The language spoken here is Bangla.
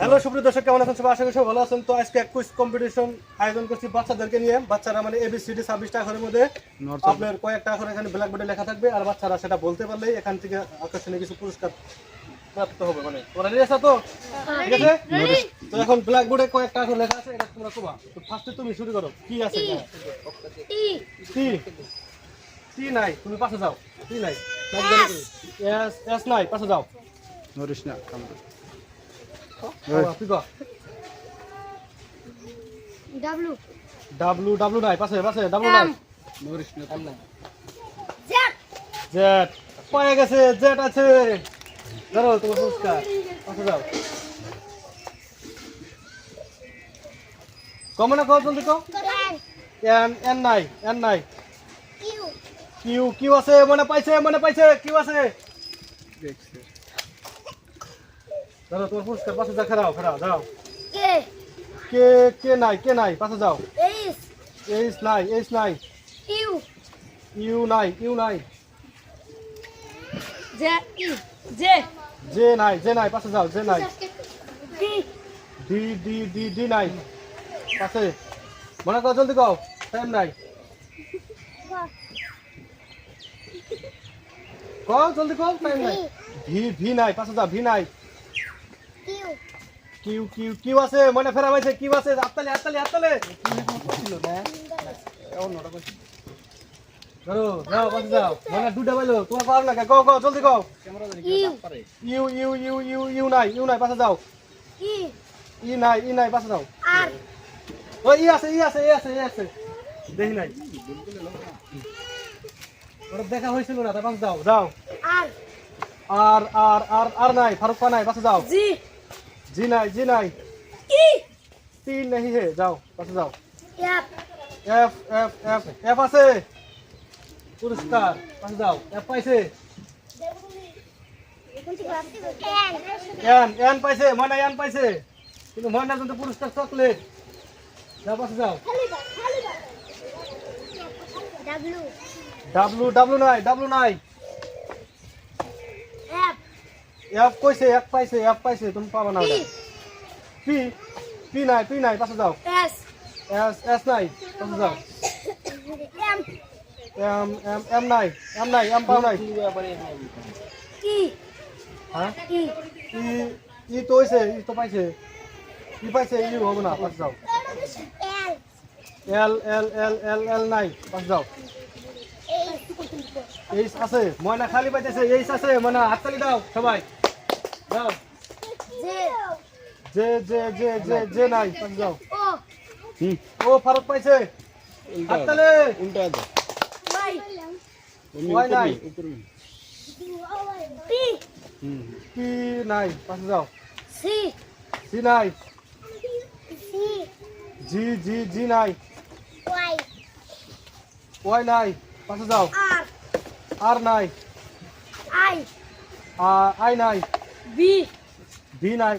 হ্যালো সুপ্রিয় দর্শক কেমন আছেন সবাই? আশা করি ভালো আছেন। তো আজকে এক কুইজ কম্পিটিশন আয়োজন করছি বাচ্চাদেরকে নিয়ে। বাচ্চারা মানে এবিসিডি ছাব্বিশটা আখরের মধ্যে। আপনার কয়েকটা আখর এখানে ব্ল্যাক বোর্ডে লেখা থাকবে আর বাচ্চারা সেটা বলতে পারলেই এখান থেকে আকর্ষণীয় কিছু পুরস্কার প্রাপ্ত হবে মানে। ওরা রেডি আছে তো? ঠিক আছে? তো এখন ব্ল্যাক বোর্ডে কয়েকটা আখর লেখা আছে এটা তোমরা কোবা। তো ফার্স্টে তুমি শুরু করো কি আছে? টি। টি। নাই তুমি পাশে যাও। টি নাই। এস এস নাই পাশে যাও। নরিস না কামড় ডাব্লু ডাব্লু ডাব্লু নাই পাশে পাশে ডাব্লু নাই। নরিস না জ্যাক জেট পায়ে গেছে জেট আছে। ধরো তোমার পুরস্কার পাশে যাও। কমে না কও জলদি এন এন এন নাই এন নাই। কিউ কিউ কিউ আছে মনে পাইছে মনে পাইছে কিউ আছে। দেখছে। ধরো তোমার পুরস্কার পাশে যা খেরাও খেরাও যাও কে? কে কে নাই কে নাই? পাশে যাও। এইচ। এইচ নাই এইচ নাই। ইউ। ইউ নাই ইউ নাই। J J. জে নাই জে নাই পাশে যাও জে নাই। D. D D D D নাই। পাশে। মনে কর জলদি কও টাইম নাই। কও জলদি কও টাইম নাই। ভি ভি নাই পাশে যাও ভি নাই। কিউ কিউ কিউ আছে মনে ফেরা পাইছে কিউ আছে আত্তালে আত্তালে আত্তালে ধরো যাও পাশে যাও। মনে দুটা পাইলো তোমার পার না জলদি U. U U U U নাই ইউ নাই পাশে যাও। ই। নাই ই নাই পাশে যাও। আর। ও ই আছে ই আছে ই আছে ই আছে। দেখি নাই। দেখা হয়েছিল না তার পাশে যাও যাও। আর। আর আর আর আর নাই ফারুক নাই পাশে যাও। জি। জি নাই জি নাই। কি? তিন নাহি হে যাও পাশে যাও। F F F F F আছে। পুরস্কার পাশে যাও এফ পাইছে। এন এন পাইছে মনে এন পাইছে। কিন্তু মনে কিন্তু পুরস্কার চকলেট। যাও পাশে যাও। ডাব্লু ডাব্লু ডাব্লু নাই ডাব্লু নাই। এফ কইছে এফ পাইছে এফ পাইছে তুমি পাবা না ওটা। পি পি নাই পি নাই পাশে যাও এস এস এস নাই পাশে যাও এম এম এম এম নাই এম নাই এম পাও নাই। ই হ্যাঁ ই ই তো হইছে ই তো পাইছে। ই পাইছে ই হবে না পাশে যাও এল এল এল এল এল নাই পাশে যাও এইচ আছে ময়না খালি পাইতেছে এইচ আছে ময়না হাততালি দাও সবাই। দাও। জে যে যে যে যে যে নাই যাও ও ও ফারুক পাইছে। হাততালি উল্টা দে ওয়াই নাই? পি পি নাই পাশে যাও। সি। সি নাই। সি। জি জি জি নাই। ওয়াই। ওয়াই নাই পাশে যাও। আর আর নাই? আই। আই নাই? বি। বি নাই।